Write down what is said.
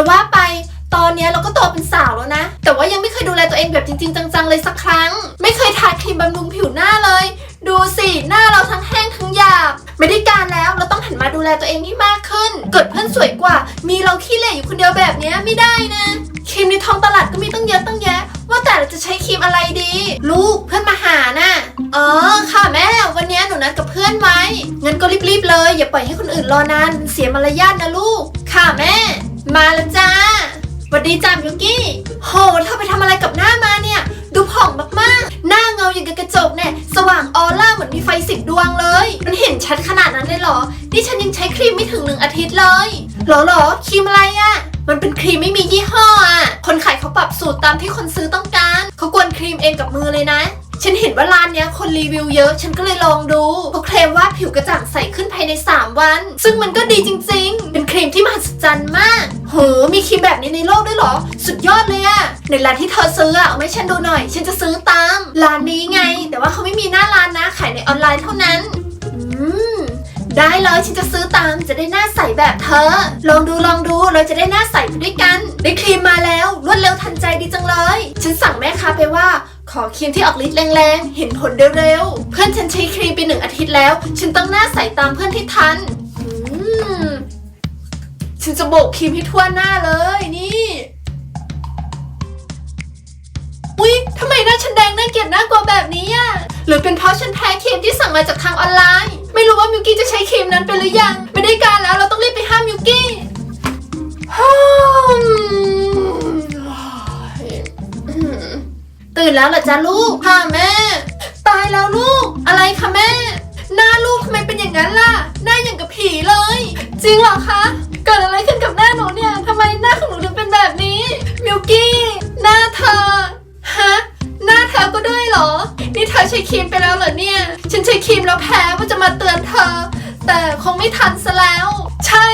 จะว่าไปตอนนี้เราก็โตเป็นสาวแล้วนะ แต่ว่ายังไม่เคยดูแลตัวเองแบบจริง ๆ จังๆเลยสักครั้ง ไม่เคยทาครีมบำรุงผิวหน้าเลย ดูสิหน้าเราทั้งแห้งทั้งหยาบ ไม่ได้การแล้วเราต้องหันมาดูแลตัวเองให้มากขึ้น เกิดเพื่อนสวยกว่า มีเราขี้เหร่อยู่คนเดียวแบบนี้ไม่ได้นะครีมในท้องตลาดก็มีตั้งเยอะตั้งแยะ ว่าแต่เราจะใช้ครีมอะไรดี ลูกเพื่อนมาหาน่ะอ๋อค่ะแม่ วันนี้หนูนัดกับเพื่อนไว้งั้นก็รีบๆเลย อย่าปล่อยให้คนอื่นรอนานเสียมารยาทนะลูก ค่ะแม่ มาแล้วจ้าสวัสดีจ้ามิวกี้ โห เธอไปทำอะไรกับหน้ามาเนี่ย ดูผ่องมากๆ หน้าเงาอย่างกับกระจกเนี่ย สว่างออร่าเหมือนมีไฟสิบดวงเลย มันเห็นชัดขนาดนั้นเลยเหรอ นี่ฉันยังใช้ครีมไม่ถึงหนึ่งอาทิตย์เลยหรอหรอครีมอะไรอะมันเป็นครีมไม่มียี่ห้ออะคนขายเขาปรับสูตรตามที่คนซื้อต้องการ เขากวนครีมเองกับมือเลยนะ ฉันเห็นว่าร้านเนี้ยคนรีวิวเยอะ ฉันก็เลยลองดูเขาเคลมว่าผิวกระจ่างใสขึ้นภายใน 3 วัน ซึ่งมันก็ดีจริง ๆ เป็นครีมที่มหัศจรรย์มาก โหมีครีมแบบนี้ในโลกด้วยเหรอ สุดยอดเลยอะในร้านที่เธอซื้ออะเอามาให้ฉันดูหน่อย ฉันจะซื้อตาม ร้านนี้ไง แต่ว่าเขาไม่มีหน้าร้านนะ ขายในออนไลน์เท่านั้น อืม ได้เลยฉันจะซื้อตามจะได้หน้าใสแบบเธอ ลองดูลองดูเราจะได้หน้าใสไปด้วยกัน ได้ครีมมาแล้ว รวดเร็วทันใจดีจังเลย ฉันสั่งแม่ค้าไปว่า ขอครีมที่ออกฤทธิ์แรงๆ เห็นผลเร็วๆ เพื่อนฉันใช้ครีมไปหนึ่งอาทิตย์แล้ว ฉันต้องหน้าใสตามเพื่อนที่ทัน โบกครีมให้ทั่วหน้าเลยนี่อุ๊ยทำไมหน้าฉันแดงน่าเกลียดน่ากลัวแบบนี้อะหรือเป็นเพราะฉันแพ้ครีมที่สั่งมาจากทางออนไลน์ ไม่รู้ว่ามิวกี้จะใช้ครีมนั้นไปหรือยัง ไม่ได้การแล้วเราต้องรีบไปห้ามมิวกี้ตื่นแล้วเหรอจ๊ะลูกค่ะแม่ ตายแล้วลูก อะไรคะแม่ หน้าลูกทำไมเป็นอย่างนั้นล่ะ หน้าอย่างกับผีเลย จริงเหรอคะ เกิดอะไรขึ้นกับหน้าหนูเนี่ยทำไมหน้าของหนูถึงเป็นแบบนี้มิวกี้หน้าเธอฮะหน้าเธอก็ด้วยเหรอ นี่เธอใช้ครีมไปแล้วเหรอเนี่ย ฉันใช้ครีมแล้วแพ้ว่าจะมาเตือนเธอ แต่คงไม่ทันซะแล้ว ใช่